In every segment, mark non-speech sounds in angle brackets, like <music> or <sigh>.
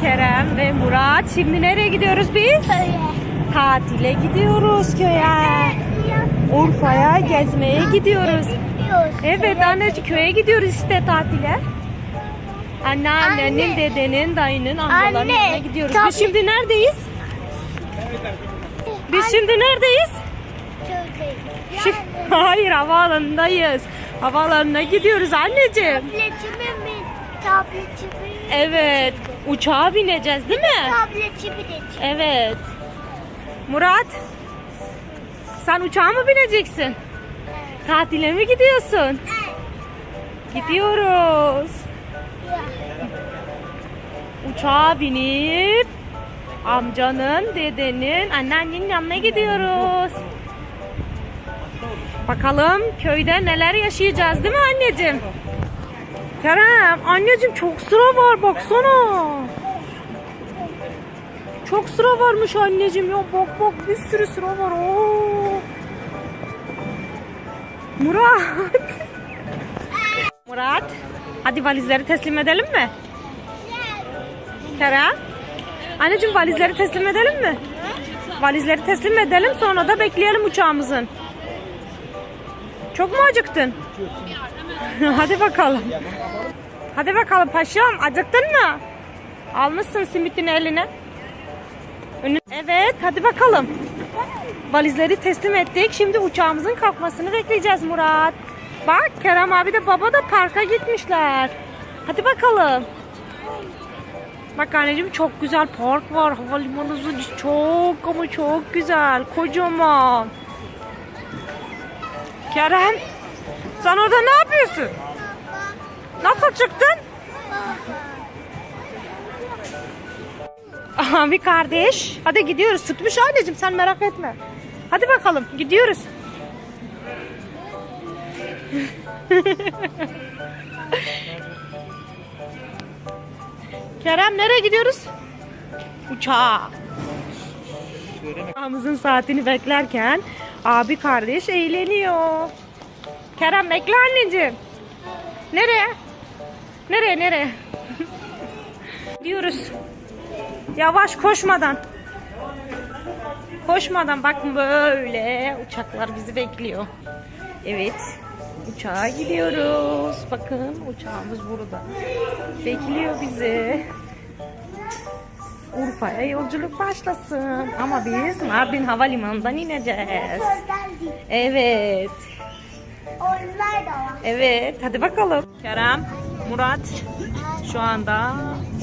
Kerem ve Murat. Şimdi nereye gidiyoruz biz? Böyle. Tatile gidiyoruz köye. Urfa'ya gezmeye gidiyoruz. Evet anneciğim köye gidiyoruz işte tatile. Anne. dedenin, dayının, amcaların Anne, yanına gidiyoruz. Biz tabii. şimdi neredeyiz? Biz Anne. şimdi neredeyiz? Şi- <laughs> Hayır havaalanındayız. Havaalanına gidiyoruz anneciğim. Tabletimi Tabletimi mi? Evet. Uçağa bineceğiz değil mi? Tabletimi de çek. Evet. Murat. Sen uçağa mı bineceksin? Tatile mi gidiyorsun? Gidiyoruz. Uçağa binip amcanın, dedenin, anneannenin yanına gidiyoruz. Bakalım köyde neler yaşayacağız değil mi anneciğim? Kerem, anneciğim çok sıra var baksana. Çok sıra varmış anneciğim ya. Bak bak bir sürü sıra var. Oo. Murat. Murat. Hadi valizleri teslim edelim mi? Kerem. Anneciğim valizleri teslim edelim mi? Valizleri teslim edelim sonra da bekleyelim uçağımızın. Çok mu acıktın? <laughs> Hadi bakalım. Hadi bakalım paşam acıktın mı? Almışsın simitini eline. Evet hadi bakalım. Valizleri teslim ettik. Şimdi uçağımızın kalkmasını bekleyeceğiz Murat. Bak Kerem abi de baba da parka gitmişler. Hadi bakalım. Bak anneciğim çok güzel park var. Havalimanı çok ama çok güzel. Kocaman. Kerem sen orada ne yapıyorsun? Nasıl çıktın? Abi kardeş. Hadi gidiyoruz. Sıkmış anneciğim sen merak etme. Hadi bakalım gidiyoruz. Kerem nereye gidiyoruz? Uçağa. Uçağımızın saatini beklerken abi kardeş eğleniyor. Kerem bekle anneciğim. Nereye? Nereye nereye? <laughs> Gidiyoruz. Yavaş koşmadan. Koşmadan bakın böyle uçaklar bizi bekliyor. Evet. Uçağa gidiyoruz. Bakın uçağımız burada. Bekliyor bizi. Urfa'ya yolculuk başlasın. Ama biz Mardin Havalimanı'ndan ineceğiz. Evet. Onlar da var. Evet. Hadi bakalım. Kerem, Murat şu anda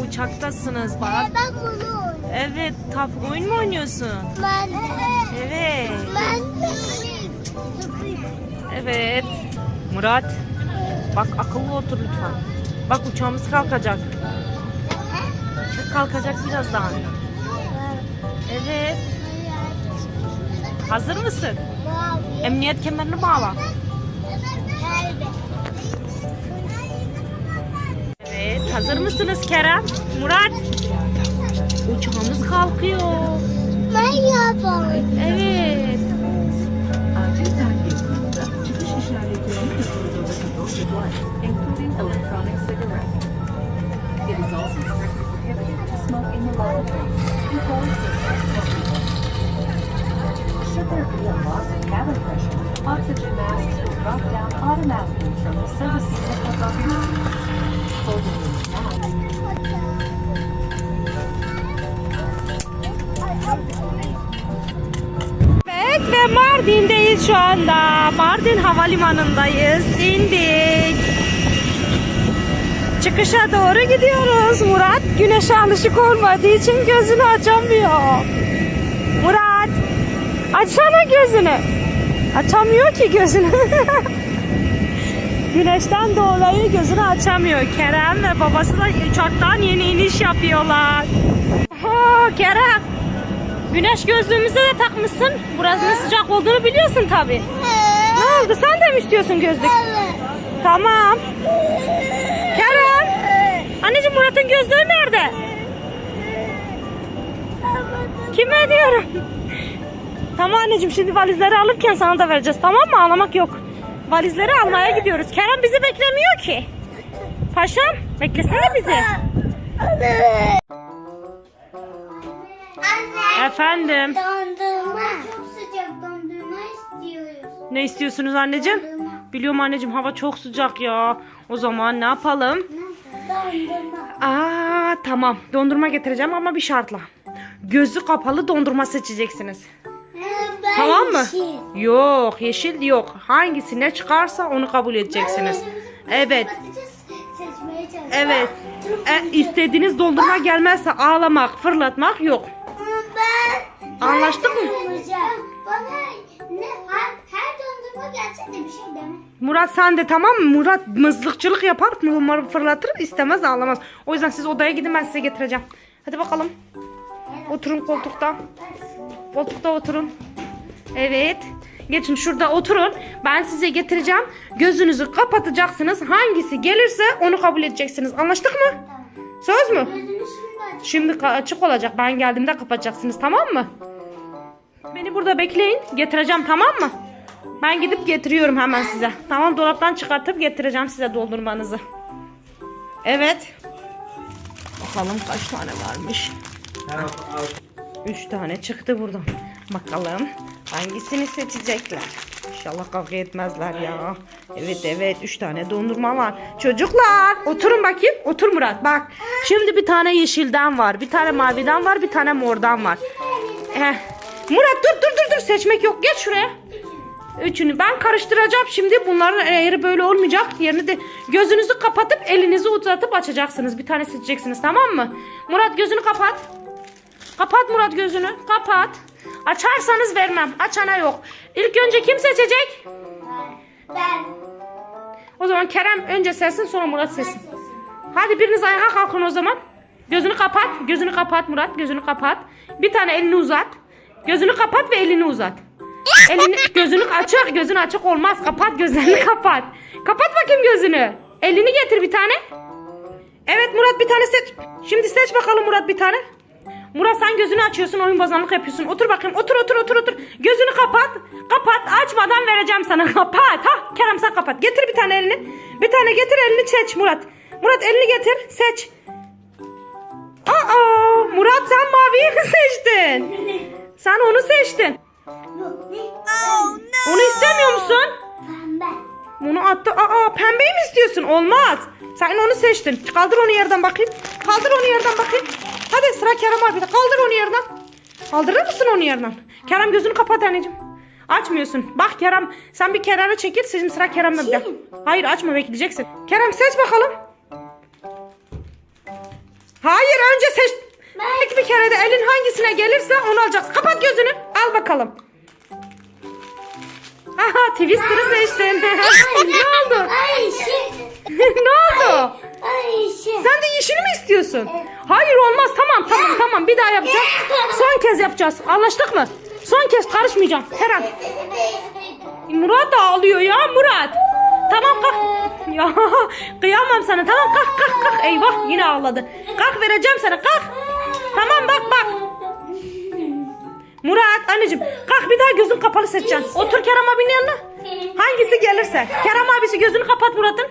uçaktasınız bak. Ben bunu Evet, tap oyun mu oynuyorsun? Ben Evet. Ben. Evet. Murat, bak akıllı otur lütfen. Bak uçağımız kalkacak. Uçak kalkacak birazdan. Evet. Hazır mısın? Emniyet kemerini bağla. Evet, hazır mısınız Kerem? Murat. Uçağımız kalkıyor. Ben yapalım. Evet. Acil takip konusunda çıkış işaretlerini kullanılır, including ve Mardin'deyiz şu anda. Mardin Havalimanı'ndayız. İndik. Çıkışa doğru gidiyoruz. Murat güneşe alışık olmadığı için gözünü açamıyor. Murat açsana gözünü. Açamıyor ki gözünü. <laughs> Güneşten dolayı gözünü açamıyor. Kerem ve babası da uçaktan yeni iniş yapıyorlar. Ha, Kerem. Güneş gözlüğümüzü de takmışsın. Burasının sıcak olduğunu biliyorsun tabi. Ne oldu? Sen de mi istiyorsun gözlük? Tamam. Kerem. Anneciğim Murat'ın gözlüğü nerede? Kime diyorum? Tamam anneciğim şimdi valizleri alırken sana da vereceğiz tamam mı? Ağlamak yok. Valizleri almaya gidiyoruz. Kerem bizi beklemiyor ki. Paşam beklesene bizi. Efendim. Dondurma. Çok sıcak dondurma istiyoruz. Ne istiyorsunuz anneciğim? Dondurma. Biliyorum anneciğim hava çok sıcak ya. O zaman ne yapalım? Dondurma. Aa tamam. Dondurma getireceğim ama bir şartla. Gözü kapalı dondurma seçeceksiniz. Ben Tamam mı? yeşil. Yok, yeşil yok. Hangisi ne çıkarsa onu kabul edeceksiniz. Evet. Evet. E, istediğiniz dondurma gelmezse ağlamak, fırlatmak yok. Ben... Anlaştık mı? Bana ne, her, her dondurma gelse de bir şey deme. Murat sen de tamam mı? Murat mızlıkçılık yapar, mı- fırlatır, istemez ağlamaz. O yüzden siz odaya gidin ben size getireceğim. Hadi bakalım. Oturun koltukta. Koltukta oturun. Evet. Geçin şurada oturun. Ben size getireceğim. Gözünüzü kapatacaksınız. Hangisi gelirse onu kabul edeceksiniz. Anlaştık mı? Söz mü? Gözünü şimdi açık olacak. Ben geldiğimde kapatacaksınız tamam mı? Beni burada bekleyin. Getireceğim tamam mı? Ben gidip getiriyorum hemen size. Tamam dolaptan çıkartıp getireceğim size doldurmanızı. Evet. Bakalım kaç tane varmış. Üç tane çıktı buradan. Bakalım hangisini seçecekler. İnşallah kavga etmezler ya. Evet evet üç tane dondurma var. Çocuklar oturun bakayım. Otur Murat bak. Şimdi bir tane yeşilden var. Bir tane maviden var. Bir tane mordan var. Eh. Murat dur dur dur dur seçmek yok. Geç şuraya. Üçünü ben karıştıracağım şimdi. Bunların eğri böyle olmayacak. Yerini de gözünüzü kapatıp elinizi uzatıp açacaksınız. Bir tane seçeceksiniz tamam mı? Murat gözünü kapat. Kapat Murat gözünü. Kapat. Açarsanız vermem. Açana yok. İlk önce kim seçecek? Ben. O zaman Kerem önce seçsin sonra Murat seçsin. Hadi biriniz ayağa kalkın o zaman. Gözünü kapat. Gözünü kapat Murat. Gözünü kapat. Bir tane elini uzat. Gözünü kapat ve elini uzat. Elini, gözünü açık. Gözün açık olmaz. Kapat gözlerini <laughs> kapat. Kapat bakayım gözünü. Elini getir bir tane. Evet Murat bir tane seç. Şimdi seç bakalım Murat bir tane. Murat sen gözünü açıyorsun oyun bozanlık yapıyorsun. Otur bakayım otur otur otur otur. Gözünü kapat. Kapat açmadan vereceğim sana. <laughs> Kapat. Ha Kerem sen kapat. Getir bir tane elini. Bir tane getir elini seç Murat. Murat elini getir seç. Aa Murat sen maviyi mi seçtin? Sen onu seçtin. Bu ne? Onu istemiyor musun? Pembe. Bunu attı. Aa pembeyi mi istiyorsun? Olmaz. Sen onu seçtin. Kaldır onu yerden bakayım. Kaldır onu yerden bakayım. Hadi sıra Kerem abi de. Kaldır onu yerden. Kaldırır mısın onu yerden? Kerem gözünü kapat anneciğim. Açmıyorsun. Bak Kerem sen bir kenara çekil. Şimdi sıra Kerem'le bir. Hayır açma bekleyeceksin. Kerem seç bakalım. Hayır önce seç. Tek bir kere de elin hangisine gelirse onu alacaksın. Kapat gözünü. Al bakalım. Aha Twister'ı seçtin. <laughs> ne oldu? Ayşe. <laughs> ne oldu? Ayşe. Sen de yeşili mi istiyorsun? Hayır olmaz. Tamam tamam tamam. Bir daha yapacağız. Son kez yapacağız. Anlaştık mı? Son kez karışmayacağım. Kerem. Murat da ağlıyor ya Murat. Tamam kalk. Ya <laughs> kıyamam sana. Tamam kalk kalk kalk. Eyvah yine ağladı. Kalk vereceğim sana kalk. Tamam bak bak. Murat anneciğim kalk bir daha gözün kapalı seçeceksin. Otur Kerem abinin yanına. Hangisi gelirse. Kerem abisi gözünü kapat Murat'ın.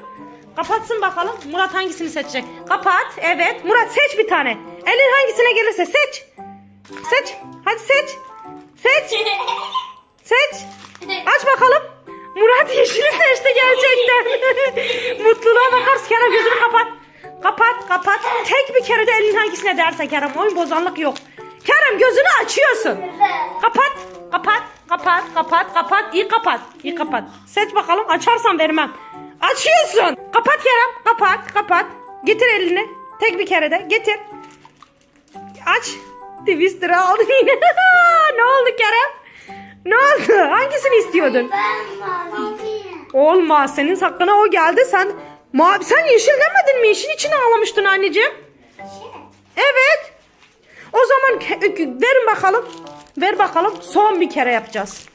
Kapatsın bakalım. Murat hangisini seçecek? Kapat. Evet. Murat seç bir tane. Elin hangisine gelirse seç. Seç. Hadi seç. Seç. Seç. <laughs> Aç bakalım. Murat yeşili seçti gerçekten. <laughs> Mutluluğa bakarız. Kerem gözünü kapat. Kapat kapat. Tek bir kere de elin hangisine dersen Kerem. Oyun bozanlık yok. Kerem gözünü açıyorsun. Kapat. Kapat. Kapat. Kapat. Kapat. İyi kapat. İyi kapat. Seç bakalım. Açarsan vermem. Açıyorsun. Kapat Kerem. Kapat. Kapat. Getir elini. Tek bir kere de. Getir. Aç. Twister'ı aldım yine. <laughs> ne oldu Kerem? Ne oldu? Hangisini istiyordun? Ben maviyim. Olmaz. Senin hakkına o geldi. Sen mavi sen yeşil demedin mi? Yeşil içine ağlamıştın anneciğim. Evet. O zaman ke- verin bakalım. Ver bakalım. Son bir kere yapacağız.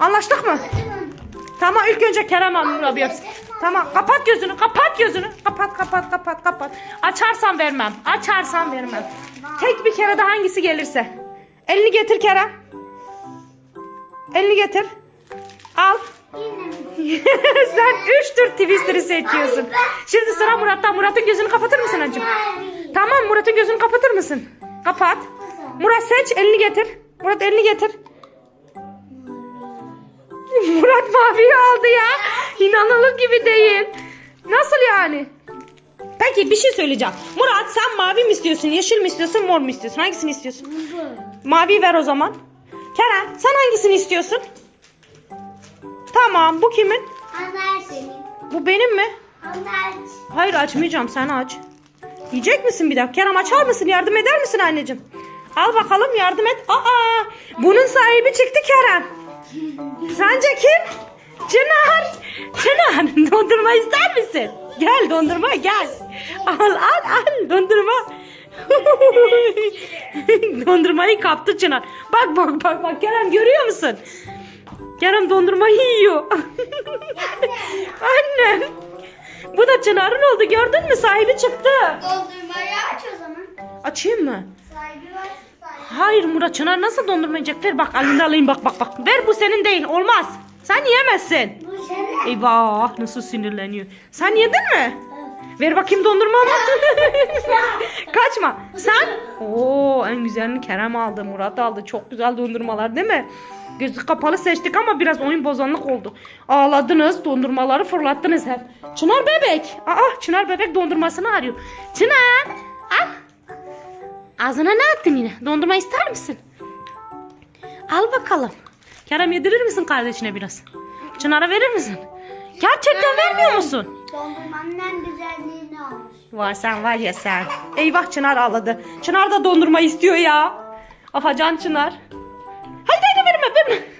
Anlaştık mı? Tamam ilk önce Kerem Amur abi yapsın. Tamam kapat gözünü kapat gözünü. Kapat kapat kapat kapat. Açarsan vermem. Açarsan vermem. Tek bir kere de hangisi gelirse. Elini getir Kerem. Elini getir. Al. <laughs> Sen üç tür Twister'ı seçiyorsun. Şimdi sıra Murat'ta. Murat'ın gözünü kapatır mısın acım? Tamam Murat'ın gözünü kapatır mısın? Kapat. Murat seç elini getir. Murat elini getir. <laughs> Murat maviyi aldı ya. İnanılır gibi değil. Nasıl yani? Peki bir şey söyleyeceğim. Murat sen mavi mi istiyorsun, yeşil mi istiyorsun, mor mu istiyorsun? Hangisini istiyorsun? Mavi ver o zaman. Kerem sen hangisini istiyorsun? Tamam bu kimin? Senin. Bu benim mi? Anlar. Hayır açmayacağım sen aç. Yiyecek misin bir dakika? Kerem açar mısın? Yardım eder misin anneciğim? Al bakalım yardım et. Aa bunun sahibi çıktı Kerem. Sence kim? Çınar. Çınar <laughs> dondurma ister misin? Gel dondurma gel. Al al al dondurma. <laughs> Dondurmayı kaptı Çınar. Bak bak bak bak Kerem görüyor musun? Kerem dondurmayı yiyor. <laughs> Annem. Bu da Çınar'ın oldu gördün mü? Sahibi çıktı. Dondurmayı aç o zaman. Açayım mı? Sahibi var. Hayır Murat Çınar nasıl dondurma yiyecek? Ver bak elini alayım bak bak bak. Ver bu senin değil olmaz. Sen yiyemezsin. Bu senin. Eyvah nasıl sinirleniyor. Sen yedin mi? Ver bakayım dondurmamı. <laughs> Kaçma. Sen? Oo en güzelini Kerem aldı. Murat aldı. Çok güzel dondurmalar değil mi? Gözü kapalı seçtik ama biraz oyun bozanlık oldu. Ağladınız, dondurmaları fırlattınız hep. Çınar bebek. Aa Çınar bebek dondurmasını arıyor. Çınar. Al. Ağzına ne attın yine? Dondurma ister misin? Al bakalım. Kerem yedirir misin kardeşine biraz? Çınar'a verir misin? Gerçekten vermiyor musun? Dondurmanın. Var sen var ya sen. Eyvah Çınar ağladı. Çınar da dondurma istiyor ya. Afacan Çınar. Hayır hayır verme verme.